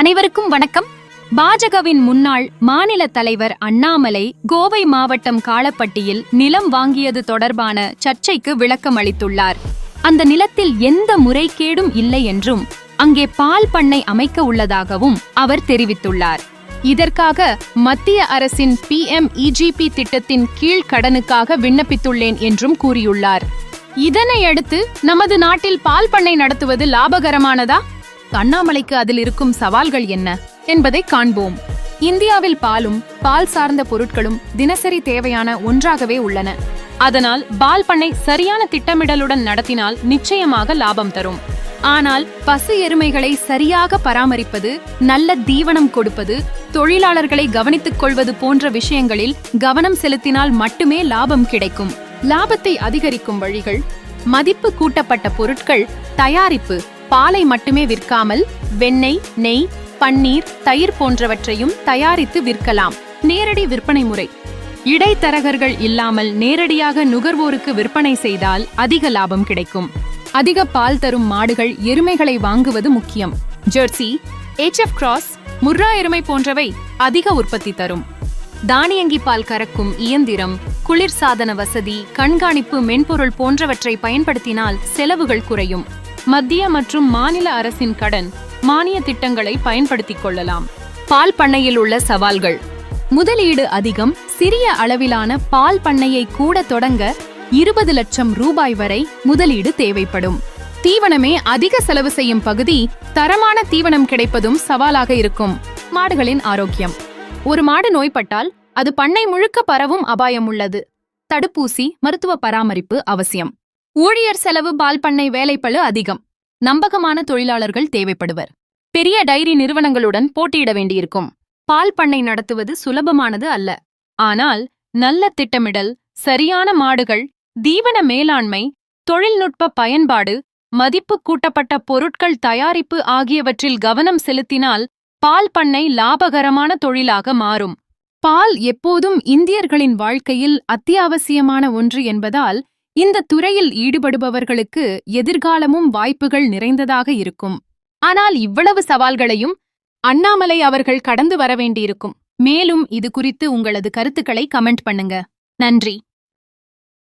அனைவருக்கும் வணக்கம். பாஜகவின் முன்னாள் மாநில தலைவர் அண்ணாமலை கோவை மாவட்டம் காலப்பட்டியில் நிலம் வாங்கியது தொடர்பான சர்ச்சைக்கு விளக்கம் அளித்துள்ளார். அந்த நிலத்தில் எந்த முறைகேடும் இல்லை என்றும் அங்கே பால் பண்ணை அமைக்க உள்ளதாகவும் அவர் தெரிவித்துள்ளார். இதற்காக மத்திய அரசின் பி எம் இஜிபி திட்டத்தின் கீழ் கடனுக்காக விண்ணப்பித்துள்ளேன் என்றும் கூறியுள்ளார். இதனை அடுத்து நமது நாட்டில் பால் பண்ணை நடத்துவது லாபகரமானதா? அண்ணாமலைக்கு அதில் இருக்கும் சவால்கள் என்ன என்பதை காண்போம். இந்தியாவில் பாலும் பால் சார்ந்த பொருட்களும் தினசரி தேவையான ஒன்றாகவே உள்ளன. அதனால் பால் பண்ணை சரியான திட்டமிடலுடன் நடத்தினால் நிச்சயமாக லாபம் தரும். ஆனால் பசு எருமைகளை சரியாக பராமரிப்பது நல்ல தீவனம் கொடுப்பது தொழிலாளர்களை கவனித்துக் கொள்வது போன்ற விஷயங்களில் கவனம் செலுத்தினால் மட்டுமே லாபம் கிடைக்கும். லாபத்தை அதிகரிக்கும் வழிகள் மதிப்பு கூட்டப்பட்ட பொருட்கள் தயாரிப்பு பாலை மட்டுமே விற்காமல் வெண்ணெய் நெய் பன்னீர் தயிர் போன்றவற்றையும் தயாரித்து விற்கலாம். நேரடி விற்பனை முறை. இடைத்தரகர்கள் இல்லாமல் நேரடியாக நுகர்வோருக்கு விற்பனை செய்தால் அதிக லாபம் கிடைக்கும். அதிக பால் தரும் மாடுகள் எருமைகளை வாங்குவது முக்கியம். ஜெர்சி எச்எஃப் கிராஸ் முர்ரா எருமை போன்றவை அதிக உற்பத்தி தரும். தானியங்கி பால் கறக்கும் இயந்திரம் குளிர்சாதன வசதி கண்காணிப்பு மென்பொருள் போன்றவற்றை பயன்படுத்தினால் செலவுகள் குறையும். மத்திய மற்றும் மாநில அரசின் கடன் மானிய திட்டங்களை பயன்படுத்திக் கொள்ளலாம். பால் பண்ணையில் உள்ள சவால்கள். முதலீடு அதிகம் சிறிய அளவிலான பால் பண்ணையை கூட தொடங்க இருபது லட்சம் ரூபாய் வரை முதலீடு தேவைப்படும். தீவனமே அதிக செலவு செய்யும் பகுதி தரமான தீவனம் கிடைப்பதும் சவாலாக இருக்கும். மாடுகளின் ஆரோக்கியம். ஒரு மாடு நோய்பட்டால் அது பண்ணை முழுக்க பரவும் அபாயம் உள்ளது. தடுப்பூசி மருத்துவ பராமரிப்பு அவசியம். ஊழியர் செலவு பால் பண்ணை வேலைப்பளு அதிகம். நம்பகமான தொழிலாளர்கள் தேவைப்படுவர். பெரிய டைரி நிறுவனங்களுடன் போட்டியிட வேண்டியிருக்கும். பால் பண்ணை நடத்துவது சுலபமானது அல்ல. ஆனால் நல்ல திட்டமிடல் சரியான மாடுகள் தீவன மேலாண்மை தொழில்நுட்ப பயன்பாடு மதிப்பு கூட்டப்பட்ட பொருட்கள் தயாரிப்பு ஆகியவற்றில் கவனம் செலுத்தினால் பால் பண்ணை லாபகரமான தொழிலாக மாறும். பால் எப்போதும் இந்தியர்களின் வாழ்க்கையில் அத்தியாவசியமான ஒன்று என்பதால் இந்த துறையில் ஈடுபடுபவர்களுக்கு எதிர்காலமும் வாய்ப்புகள் நிறைந்ததாக இருக்கும். ஆனால் இவ்வளவு சவால்களையும் அண்ணாமலை அவர்கள் கடந்து வரவேண்டியிருக்கும் மேலும் இது குறித்து உங்களது கருத்துக்களை கமெண்ட் பண்ணுங்க. நன்றி.